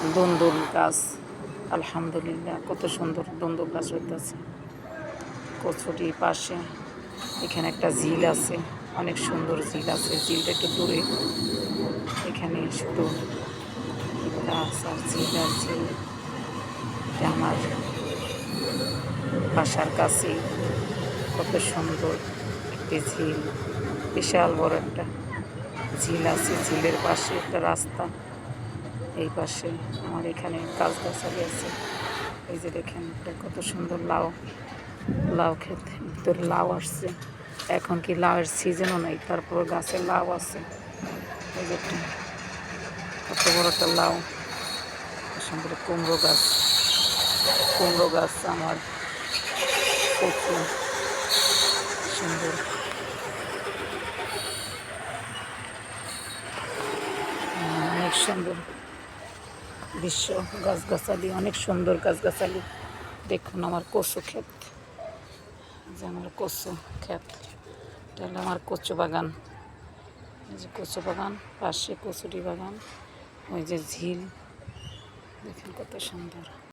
দন্দুল গাছ। আলহামদুলিল্লাহ, কত সুন্দর দন্দুল গাছ হইতেছে। কচুরি পাশে এখানে একটা ঝিল আছে, অনেক সুন্দর ঝিল আছে। ঝিলটা একটু দূরে। এখানে শুধু গাছ আর ঝিল আর ঝিল। আমার বাসার কাছে। কত সুন্দর একটি ঝিল। বিশাল বড় একটা ঝিল আছে। ঝিলের পাশে একটা রাস্তা। এই পাশে আমার এখানে গাছ গাছালি আছে। এই যে দেখেন, এটা কত সুন্দর লাউ। লাউ খেতে ভিতরে লাউ আসছে। এখন কি লাউয়ের সিজনও নেই তারপর গাছে লাউ আছে। এই যে কত বড় একটা লাউ। সুন্দর কুমড়ো গাছ কুমড়ো গাছ আমার কচু সুন্দর। অনেক সুন্দর। দৃশ্য গাছগাছালি, অনেক সুন্দর গাছগাছালি। দেখুন আমার কচু ক্ষেত। যে আমার কচু ক্ষেত। এটা হলো আমার কচু বাগান। এই যে কচু বাগান, পাশে কচুরি বাগান। ওই যে ঝিল। দেখেন কত সুন্দর।